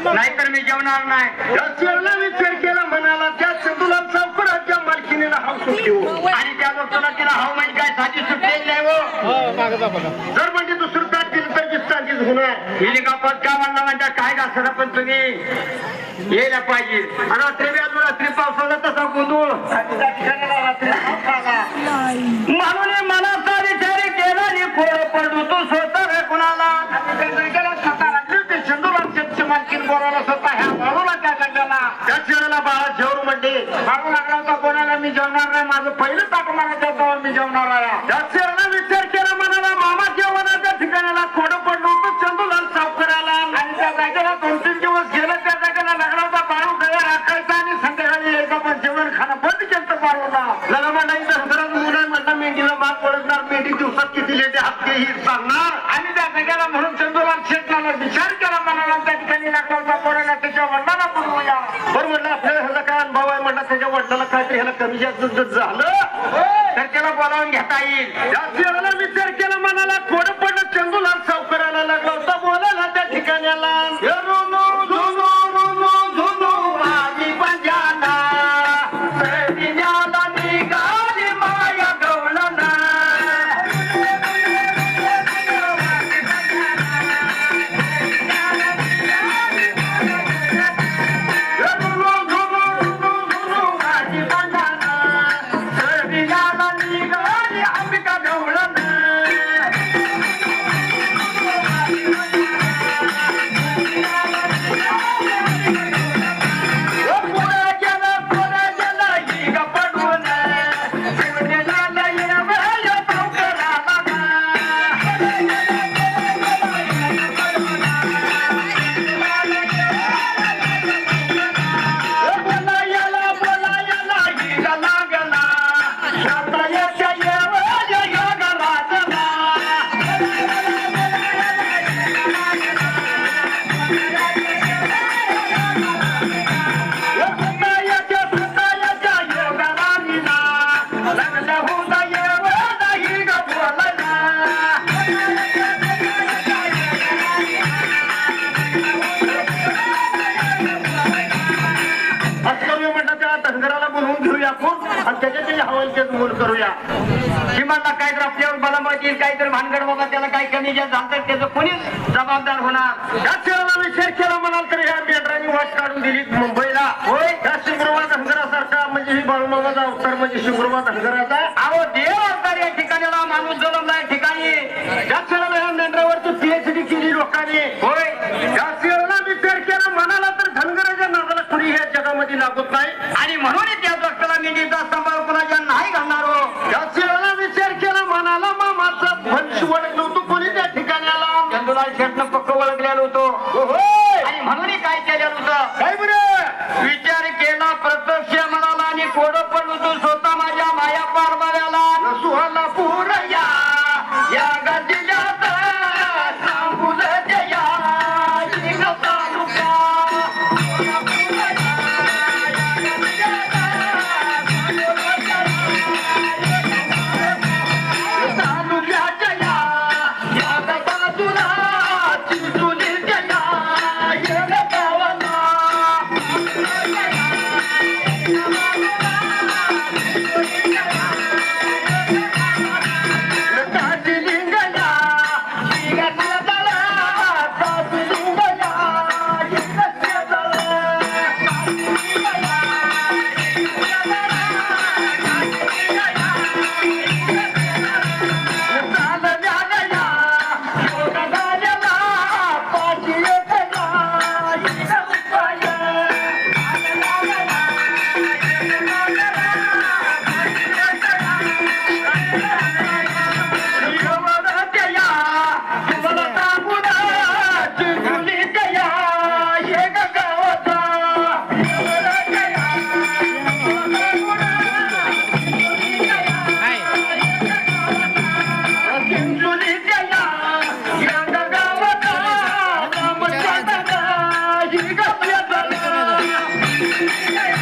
ठेवणार नाही. या चेअरला विचार केला म्हणाला त्या चंदुला चौकराच्या मालकीनेला हाव सुट्टी हो. आणि त्या लोकांना तिला हाव म्हणजे काय? साधी सुटलेली नाही हो? जर म्हणजे दुसरं ताट दिलं तर दिसताचीच होणार. हिने का पद का म्हणला म्हणता काय का पण तुम्ही? यायला पाहिजे. आणि रात्री अजून रात्री पावसाचा तसा गोंधळ. रात्री मला बाळू कोणाला मी जेवणार नाही? माझं पहिलं ताट मारायचं होतं मी जेवणार आहे. त्या विचार केला म्हणाला मामा जेवणाच्या ठिकाणाला खोडं पडलं होतं चंदूलाल साफ करायला. आणि त्या जागेला दोन तीन दिवस गेलं त्या जागेला लागला होता बाळू गळ्या राखायचा आणि संध्याकाळी यायचा पण जेवण खाणं बंद केलं बाळूला लगा म्हणा इथं घरात मुलं आहे म्हणलं मेंढीला माग पडणार मेंढी दिवसात किती लेटे हात ही सांगणार? आणि त्या जागेला म्हणून चंदूलाल शेतनाला विचार केला म्हणाला त्या ठिकाणी होता कोणाला त्याच्या वडिलांना बोलवूया बरं म्हणलं आपल्याला ह्याला काय अनुभव आहे? म्हणलं त्याच्या वडिलाला काय ते ह्याला कमी जास्त झालं. तर त्याला बोलावून घेता येईल. चेहऱ्याला विचार केला म्हणाला कोण पडलं चंदूलाल सावकाराला लागला होता बोलायला त्या ठिकाण्याला. हवालचेच मूल करूया. किंवा काहीतरी आपल्यावर बलमाची काहीतरी भानगड बाबा त्याला काही कमी जास्त झालं तर त्याचं कोणीच जबाबदार होणार. या खेळाला केला म्हणाल तर ह्या मेंढरांनी वाट काढून दिली मुंबईला. होय. त्या शिंगरुबा धनगरासारखा म्हणजे ही बाळूमामाचा अवतार म्हणजे शिंगरुबा धनगराचा अहो देव अवतार या ठिकाणीला माणूस जन्मला त्याच्यामध्ये लागत नाही आणि म्हणून त्या द्रष्टाला मेंढीचा सांभाळ कुणाच्या नाही घालणार? Thank you.